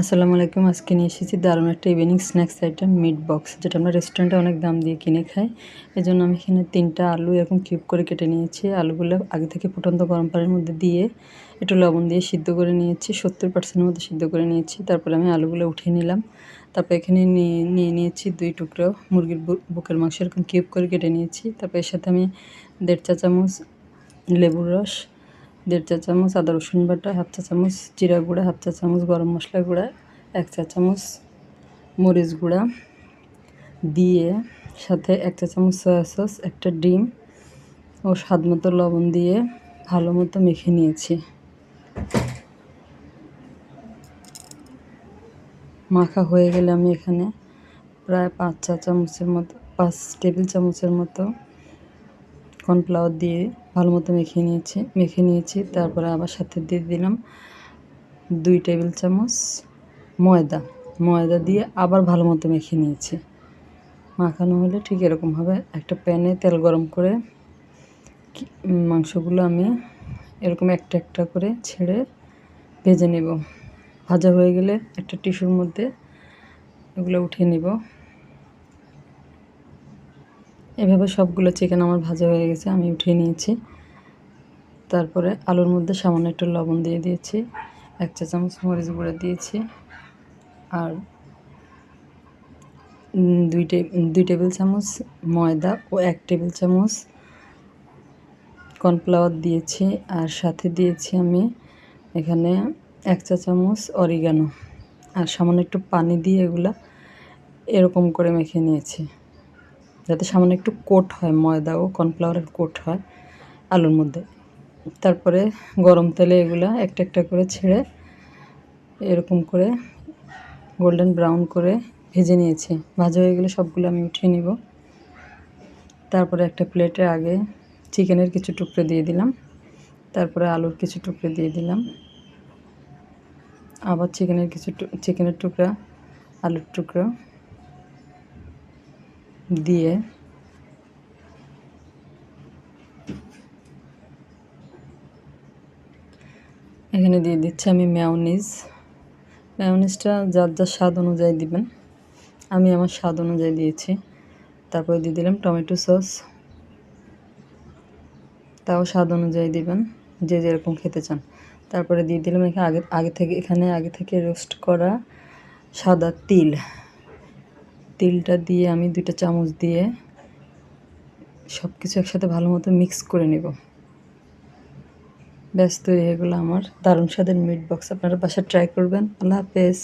আসসালামু আলাইকুম, আজকে নিয়ে এসেছি দারুণ একটা evening snacks item meat box যেটা আমরা রেস্টুরেন্টে অনেক দাম দিয়ে কিনে খাই। এই জন্য আমি এখানে তিনটা আলু এরকম কিউব করে কেটে নিয়েছি। আলুগুলো আগে থেকে ফুটন্ত গরম পানির মধ্যে দিয়ে একটু লবণ দিয়ে সিদ্ধ করে নিয়েছি, সত্তর পার্সেন্টের মধ্যে সিদ্ধ করে নিয়েছি। তারপরে আমি আলুগুলো উঠিয়ে নিলাম। তারপর এখানে নিয়ে নিয়ে নিয়েছি দুই টুকরো মুরগির বুকের মাংস এরকম কিউব করে কেটে নিয়েছি। তারপর এর সাথে আমি দেড় চা চামচ লেবুর রস দেড় চা চামচ আদা রসুন বাটা, হাফ চা চামচ জিরা গুঁড়া, হাফ চা চামচ গরম মশলা গুঁড়া, এক চা চামচ মরিচ গুঁড়া দিয়ে সাথে এক চা চামচ সয়া সস একটা ডিম ও স্বাদ মতো লবণ দিয়ে ভালো মতো মেখে নিয়েছি। মাখা হয়ে গেলে আমি এখানে প্রায় পাঁচ চা চামচের মতো, পাঁচ টেবিল চামচের মতো কর্নফ্লাওয়ার দিয়ে ভালো মতো মেখে নিয়েছি মেখে নিয়েছি। তারপরে আবার সাথে দিয়ে দিলাম দুই টেবিল চামচ ময়দা। ময়দা দিয়ে আবার ভালো মতো মেখে নিয়েছি। মাখানো হলে ঠিক এরকম হবে। একটা প্যানে তেল গরম করে মাংসগুলো আমি এরকম একটা একটা করে ছেড়ে ভেজে নেব। ভাজা হয়ে গেলে একটা টিস্যুর মধ্যে এগুলো উঠিয়ে নেব। এভাবে সবগুলো চিকেন আমার ভাজা হয়ে গেছে, আমি উঠিয়ে নিয়েছি। তারপরে আলুর মধ্যে সামান্য একটু লবণ দিয়ে দিয়েছি, এক চা চামচ মরিচ গুঁড়ো দিয়েছি আর দুই দুই টেবিল চামচ ময়দা ও এক টেবিল চামচ কর্নফ্লাওয়ার দিয়েছি আর সাথে দিয়েছি আমি এখানে এক চা চামচ অরিগানো। আর সামান্য একটু পানি দিয়ে এগুলা এরকম করে মেখে নিয়েছি। যাতে সামান্য একটু কোট হয়, ময়দা ও কর্নফ্লাওয়ারের কোট হয় আলুর মধ্যে। তারপরে গরম তেলে এগুলা একটা একটা করে ছেড়ে এরকম করে গোল্ডেন ব্রাউন করে ভেজে নিয়েছি। ভাজা হয়ে গেলে সবগুলো আমি উঠিয়ে নিব। তারপরে একটা প্লেটে আগে চিকেনের কিছু টুকরো দিয়ে দিলাম। তারপরে আলুর কিছু টুকরো দিয়ে দিলাম। আবার চিকেনের কিছু চিকেনের টুকরা, আলুর টুকরো। দিয়ে এখানে দিয়ে দিচ্ছি আমি ম্যাওনিজ ম্যাওনিজটা যার যার স্বাদ অনুযায়ী দিবেন। আমি আমার স্বাদ অনুযায়ী দিয়েছি। তারপরে দিয়ে দিলাম টমেটো সস। তাও স্বাদ অনুযায়ী দিবেন, যে যেরকম খেতে চান। তারপরে দিয়ে দিলাম এখানে আগে আগে থেকে এখানে আগে থেকে রোস্ট করা সাদা তিল। তিলটা দিয়ে আমি দুইটা চামচ দিয়ে সব কিছু একসাথে ভালো মতো মিক্স করে নেব। ব্যস্ত হয়ে গেলো আমার দারুণ স্বাদের মিট বক্স আপনারা বাসা ট্রাই করবেন। আল্লাহ হাফেজ।